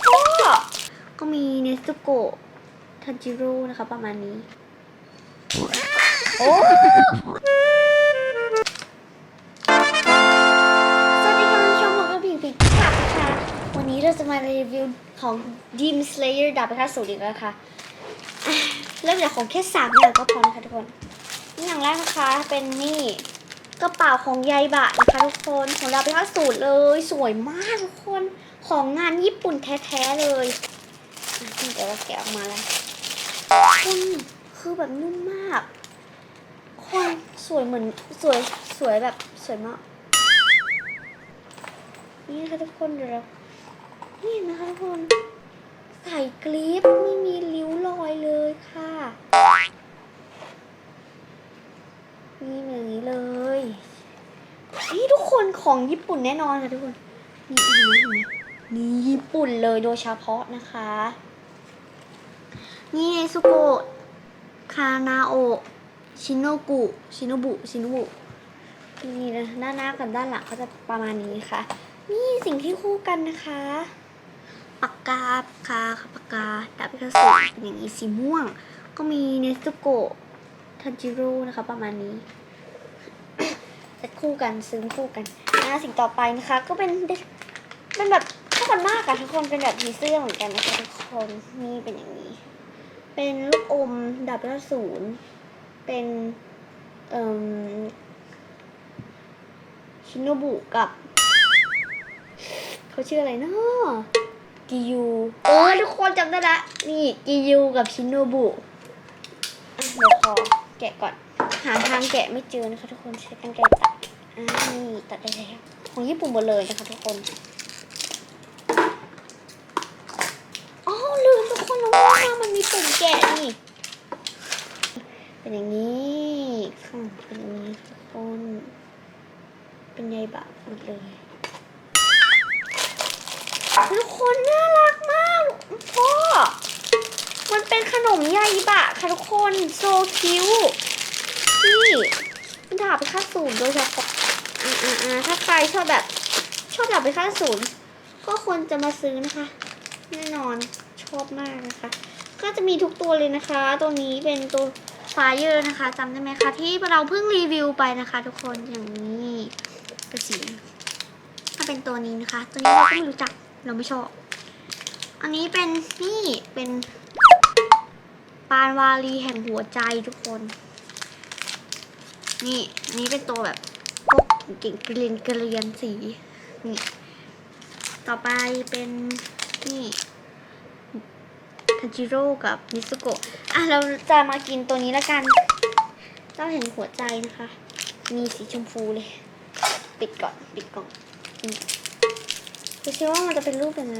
พ่อก็มีเนสโกะทันจิโร่นะคะประมาณนี้ โอ้สวัสดีค่ะชมผมกับผิงผิงค่ะค่ะ วันนี้เราจะมารีวิวของ Demon Slayer ดาบพิฆาตสูตรอีกแล้วค่ะอะ เริ่มจากของแค่สามอย่างก็พอนะคะทุกคน อย่างแรกนะคะเป็นนี่ กระเป๋าของยายบะนะคะทุกคนของดาบพิฆาสูตรเลยสวยมากทุกคนของงานญี่ปุ่นแท้ๆเลยเดี๋ยวเราแกะออกมาแล้วคุณคือแบบนุ่มมากคนสวยเหมือนสวยสวยแบบสวยมาก นี่นะคะทุกคนเดี๋ยวเรานี่นะคะทุกคนใส่กลิปไม่มีริ้วรอยเลยค่ะ นี่อย่างนี้เลยนี่ทุกคน ของญี่ปุ่นแน่นอนค่ะทุกคนนี่นี่ญี่ปุ่นเลยโดยเฉพาะนะคะ นี่เนซุโกะคานาโอะชิโนกุ ชิโนบุ ชิโนบุ นี่นะด้านหน้ากับด้านหลังก็จะประมาณนี้ค่ะ นี่สิ่งที่คู่กันนะคะ ปากกาปากกาค่ะปากกาดาบพิฆาตสูตรเป็นอย่างนี้สีม่วง ก็มีเนสโกะทันจิโร่นะคะประมาณนี้ จะคู่กันซื้อคู่กันนะสิ่งต่อไปนะคะ ก็เป็นเป็นแบบเข้ากันมากอะทุกคนเป็นแบบผีเสื้อเหมือนกันนะคะทุกคนนี่เป็นอย่างนี้ เป็นลูกอมดาบพิฆาตศูนย์เป็นเอ่อชินโนบุกับเขาชื่ออะไรนะกิยูเออทุกคนจำได้ละนี่กิยูกับชินโนบุอะเดี๋ยวขอแกะก่อน หาทางแกะไม่เจอนะคะทุกคนใช้กันไกรตัดอ่านี่ตัดได้แล้วของญี่ปุ่นหมดเลยนะคะทุกคนอ๋อลืมทุกคนแล้วว่ามันมีปุ่มแกะนี่เป็นอย่างนี้ค่ะเป็นอย่างนี้ทุกคนเป็นใยบะหมดเลยทุกคนน่ารักมากพ่อมันเป็นขนมใยบะค่ะทุกคนโซคิว นี่ดาบไปค่าศูนย์โดยเฉพาะอ่าอ่าอ่าถ้าใครชอบแบบ ชอบดาบไปค่าศูนย์ก็ควรจะมาซื้อนะคะ แน่นอนชอบมากนะคะ ก็จะมีทุกตัวเลยนะคะ ตัวนี้เป็นตัวไฟเยอร์นะคะจำได้ไหมคะ ที่เราเพิ่งรีวิวไปนะคะ ทุกคนอย่างนี้เป็นสีถ้าเป็นตัวนี้นะคะ ตัวนี้เราก็ไม่รู้จักเราไม่ชอบ อันนี้เป็นนี่เป็นปานวาลีแห่งหัวใจทุกคน นี่นนี้เป็นตัวแบบพวกเก่งเกลียนเกลียนสี นี่ ต่อไปเป็นนี่ทันจิโร่กับมิสุโกะ อะเราจะมากินตัวนี้แล้วกัน เจ้าเห็นหัวใจนะคะ มีสีชมพูเลย ปิดก่อนปิดกล่องดูซิว่ามันจะเป็นรูปยังไง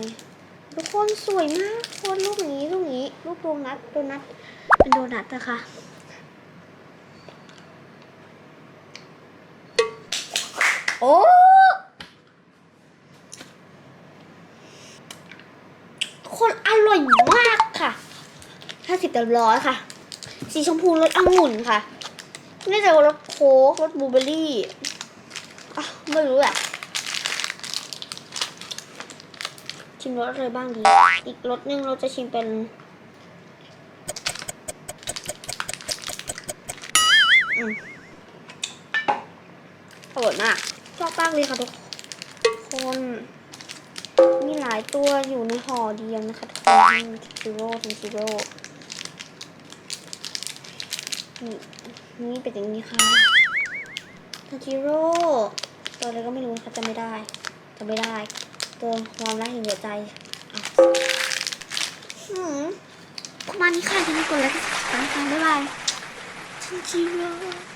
ทุกคนสวยมากคนรูปนี้รูปนี้รูปโดนัทโดนัทเป็นโดนัทนะคะ โอ้คนอร่อยมากค่ะห้าสิบเต็มร้อยค่ะ สีชมพูรสองุ่นค่ะน่าจะรสโค้กรสบลูเบอร์รี่อะไม่รู้แหละชิมรสอะไรบ้างดี อีกรสหนึงเราจะชิมเป็นอืมอร่อยมาก มากเลยค่ะทุกคนมีหลายตัวอยู่ในห่อเดียวนะคะทุกคนทิโร่ทิโร่นี่นี่เป็นอย่างนี้ค่ะทันจิโร่ตัวอะไรก็ไม่รู้นะคะจำไม่ได้จำไม่ได้ ตัวความรักแห่งหัวใจอะหืมประมาณนี้ค่ะอย่าลืมกดไลค์กดติดตามกันบ๊ายบายทันจิโร่